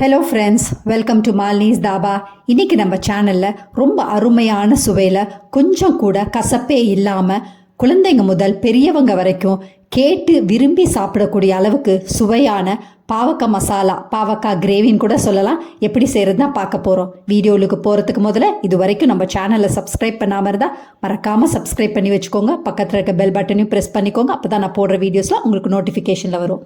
Hello friends welcome to Malini's dhaba இன்றைக்கி நம்ம சேனலில் ரொம்ப அருமையான சுவையில் கொஞ்சம் கூட கசப்பே இல்லாமல் குழந்தைங்க முதல் பெரியவங்க வரைக்கும் கேட்டு விரும்பி சாப்பிடக்கூடிய அளவுக்கு சுவையான பாவக்காய் மசாலா பாவக்காய் கிரேவின்னு கூட சொல்லலாம். எப்படி செய்கிறது தான் பார்க்க போகிறோம் வீடியோவுக்கு போகிறதுக்கு முதல்ல இது வரைக்கும் நம்ம சேனலை சப்ஸ்கிரைப் பண்ணாமல் இருந்தால் மறக்காமல் சப்ஸ்கிரைப் பண்ணி வச்சுக்கோங்க. பக்கத்தில் இருக்க பெல் பட்டனையும் ப்ரெஸ் பண்ணிக்கோங்க. அப்போ தான் நான் போடுற வீடியோஸ்லாம் உங்களுக்கு நோட்டிஃபிகேஷனில் வரும்.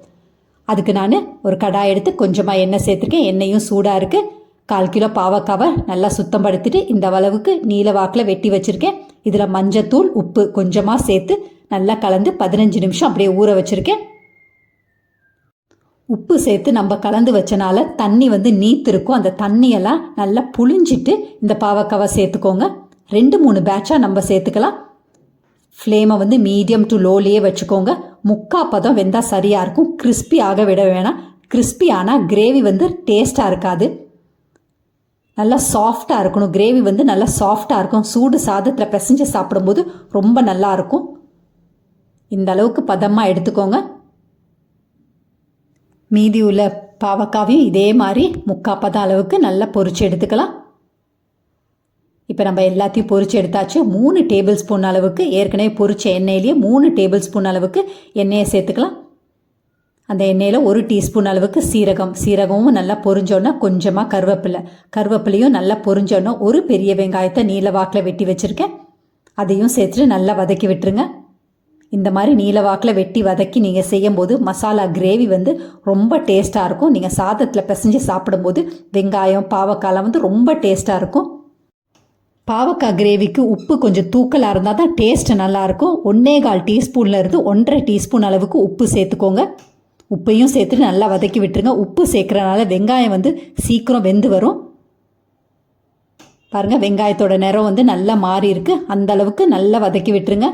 அதுக்கு நான் ஒரு கடாய் எடுத்து கொஞ்சமாக எண்ணெய் சேர்த்துருக்கேன். எண்ணெயும் சூடாக இருக்குது கால் கிலோ பாவக்காவை நல்லா சுத்தம் படுத்திட்டு இந்த அளவுக்கு நீல வாக்கில் வெட்டி வச்சுருக்கேன். இதில் மஞ்சத்தூள் உப்பு கொஞ்சமாக சேர்த்து நல்லா கலந்து பதினஞ்சு நிமிஷம் அப்படியே ஊற வச்சுருக்கேன். உப்பு சேர்த்து நம்ம கலந்து வச்சனால தண்ணி வந்து நீத்திருக்கும் அந்த தண்ணியெல்லாம் நல்லா புழிஞ்சிட்டு இந்த பாவக்காவை சேர்த்துக்கோங்க. ரெண்டு மூணு பேட்சாக நம்ம சேர்த்துக்கலாம். ஃப்ளேமை வந்து மீடியம் டு லோலியே வச்சுக்கோங்க. முக்கா பதம் வெந்தால் சரியாக இருக்கும். கிறிஸ்பி ஆக விட வேணாம். கிறிஸ்பி ஆனால் கிரேவி வந்து டேஸ்ட்டாக இருக்காது. நல்லா சாஃப்டாக இருக்கணும். கிரேவி வந்து நல்லா சாஃப்டாக இருக்கும். சூடு சாதத்தில் பிசைஞ்சு சாப்பிடும்போது ரொம்ப நல்லா இருக்கும். இந்த அளவுக்கு பதமாக எடுத்துக்கோங்க. மீதி உள்ள பாவக்காவையும் இதே மாதிரி முக்கா பதம் அளவுக்கு நல்லா பொரிச்சு எடுத்துக்கலாம். இப்போ நம்ம எல்லாத்தையும் பொறிச்சு எடுத்தாச்சு. மூணு டேபிள் ஸ்பூன் அளவுக்கு ஏற்கனவே பொறிச்ச எண்ணெயிலேயே மூணு டேபிள் ஸ்பூன் அளவுக்கு எண்ணெயை சேர்த்துக்கலாம். அந்த எண்ணெயில் ஒரு டீஸ்பூன் அளவுக்கு சீரகம். சீரகமும் நல்லா பொறிஞ்சோன்னா கொஞ்சமாக கருவேப்பிலை. கருவேப்பிலையும் நல்லா பொறிஞ்சோன்னா ஒரு பெரிய வெங்காயத்தை நீல வாக்கில் வெட்டி வச்சுருக்கேன். அதையும் சேர்த்துட்டு நல்லா வதக்கி விட்டுருங்க. இந்த மாதிரி நீல வாக்கில் வெட்டி வதக்கி நீங்கள் செய்யும்போது மசாலா கிரேவி வந்து ரொம்ப டேஸ்ட்டாக இருக்கும். நீங்கள் சாதத்தில் பிசைஞ்சு சாப்பிடும்போது வெங்காயம் பாவக்காய்லாம் வந்து ரொம்ப டேஸ்ட்டாக இருக்கும். பாவக்காய் கிரேவிக்கு உப்பு கொஞ்சம் தூக்கலாக இருந்தால் தான் டேஸ்ட் நல்லாயிருக்கும். ஒன்றே கால் டீஸ்பூனில் இருந்து ஒன்றரை டீஸ்பூன் அளவுக்கு உப்பு சேர்த்துக்கோங்க. உப்பையும் சேர்த்துட்டு நல்லா வதக்கி விட்டுருங்க. உப்பு சேர்க்குறனால வெங்காயம் வந்து சீக்கிரம் வெந்து வரும். பாருங்கள் வெங்காயத்தோட நிறம் வந்து நல்லா மாறி இருக்குது அந்த அளவுக்கு நல்லா வதக்கி விட்டுருங்க.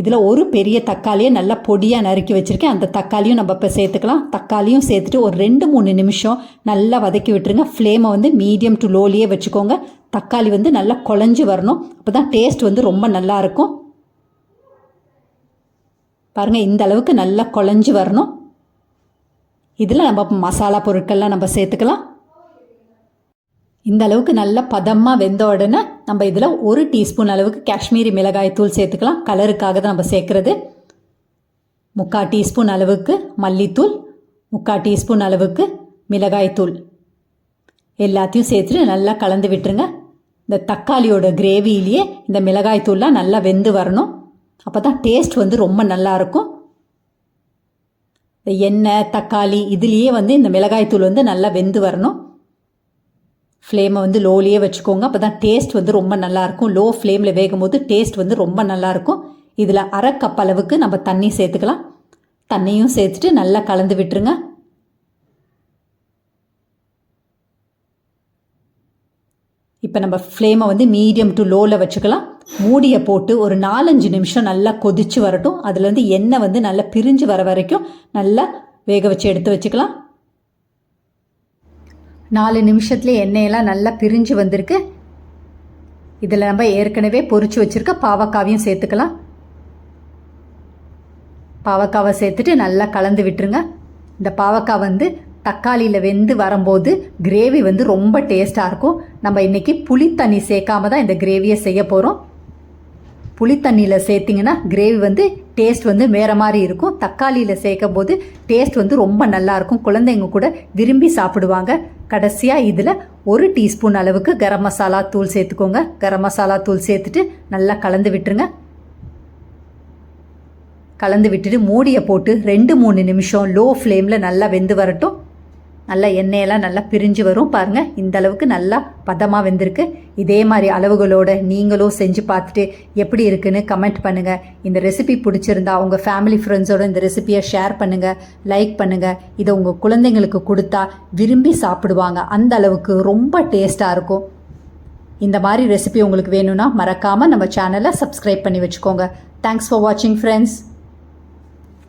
இதில் ஒரு பெரிய தக்காளியை நல்லா பொடியாக நறுக்கி வச்சுருக்கேன். அந்த தக்காளியும் நம்ம இப்போ சேர்த்துக்கலாம். தக்காளியும் சேர்த்துட்டு ஒரு ரெண்டு மூணு நிமிஷம் நல்லா வதக்கி விட்டுருங்க. ஃப்ளேமை வந்து மீடியம் டு லோலியே வச்சுக்கோங்க. தக்காளி வந்து நல்லா குழஞ்சி வரணும். அப்போ தான் டேஸ்ட் வந்து ரொம்ப நல்லா இருக்கும். பாருங்கள் இந்த அளவுக்கு நல்லா குழஞ்சி வரணும். இதில் நம்ம மசாலா பொருட்கள்லாம் நம்ம சேர்த்துக்கலாம். இந்த அளவுக்கு நல்ல பதமாக வெந்த உடனே நம்ம இதில் ஒரு டீஸ்பூன் அளவுக்கு காஷ்மீரி மிளகாய் தூள் சேர்த்துக்கலாம். கலருக்காக தான் நம்ம சேர்க்குறது. முக்கால் டீஸ்பூன் அளவுக்கு மல்லித்தூள் முக்கால் டீஸ்பூன் அளவுக்கு மிளகாய் தூள். எல்லாத்தையும் சேர்த்துட்டு நல்லா கலந்து விட்டுருங்க. இந்த தக்காளியோட கிரேவிலேயே இந்த மிளகாய் தூள்லாம் நல்லா வெந்து வரணும். அப்போ தான் டேஸ்ட் வந்து ரொம்ப நல்லாயிருக்கும் இந்த எண்ணெய் தக்காளி இதுலேயே வந்து இந்த மிளகாய் தூள் வந்து நல்லா வெந்து வரணும். ஃப்ளேமை வந்து லோலியே வச்சுக்கோங்க. அப்போ தான் டேஸ்ட் வந்து ரொம்ப நல்லாயிருக்கும். லோ ஃப்ளேமில் வேகும் போது டேஸ்ட் வந்து ரொம்ப நல்லாயிருக்கும். இதில் அரை கப் அளவுக்கு நம்ம தண்ணி சேர்த்துக்கலாம். தண்ணியும் சேர்த்துட்டு நல்லா கலந்து விட்டுருங்க. இப்போ நம்ம ஃப்ளேமை வந்து மீடியம் டு லோவில் வச்சுக்கலாம். மூடியை போட்டு ஒரு நாலஞ்சு நிமிஷம் நல்லா கொதிச்சு வரட்டும். அதுலேருந்து எண்ணெய் வந்து நல்லா பிரிஞ்சு வர வரைக்கும் நல்லா வேக வச்சு எடுத்து வச்சுக்கலாம். நாலு நிமிஷத்துலேயே எண்ணெயெல்லாம் நல்லா பிரிஞ்சு வந்திருக்கு. இதில் நம்ம ஏற்கனவே பொறிச்சு வச்சுருக்க பாவக்காவையும் சேர்த்துக்கலாம். பாவக்காவை சேர்த்துட்டு நல்லா கலந்து விட்டுருங்க. இந்த பாவக்காய் வந்து தக்காளியில் வெந்து வரும்போது கிரேவி வந்து ரொம்ப டேஸ்ட்டாக இருக்கும். நம்ம இன்றைக்கி புளி தண்ணி சேர்க்காம தான் இந்த கிரேவியை செய்ய போகிறோம் புளி தண்ணியில் சேர்த்திங்கன்னா கிரேவி வந்து டேஸ்ட் வந்து வேறு மாதிரி இருக்கும். தக்காளியில் சேர்க்கும் போது டேஸ்ட் வந்து ரொம்ப நல்லாயிருக்கும் குழந்தைங்க கூட விரும்பி சாப்பிடுவாங்க. கடைசியாக இதில் ஒரு டீஸ்பூன் அளவுக்கு கரம் மசாலா தூள் சேர்த்துக்கோங்க. கரம் மசாலா தூள் சேர்த்துட்டு நல்லா கலந்து விட்டுருங்க. கலந்து விட்டுட்டு மூடியை போட்டு ரெண்டு மூணு நிமிஷம் லோ ஃப்ளேமில் நல்லா வெந்து வரட்டும். நல்லா எண்ணெயெல்லாம் நல்லா பிரிஞ்சு வரும். பாருங்கள் இந்த அளவுக்கு நல்லா பதமாக வெந்திருக்கு. இதே மாதிரி அளவுகளோட நீங்களும் செஞ்சு பார்த்துட்டு எப்படி இருக்குன்னு கமெண்ட் பண்ணுங்கள் இந்த ரெசிபி பிடிச்சிருந்தா உங்கள் ஃபேமிலி ஃப்ரெண்ட்ஸோட இந்த ரெசிபியை ஷேர் பண்ணுங்கள் லைக் பண்ணுங்கள் இதை உங்கள் குழந்தைங்களுக்கு கொடுத்தா விரும்பி சாப்பிடுவாங்க. அந்த அளவுக்கு ரொம்ப டேஸ்ட்டாக இருக்கும். இந்த மாதிரி ரெசிபி உங்களுக்கு வேணும்னா மறக்காமல் நம்ம சேனலை சப்ஸ்கிரைப் பண்ணி வச்சுக்கோங்க. தேங்க்ஸ் ஃபார் வாட்சிங் ஃப்ரெண்ட்ஸ்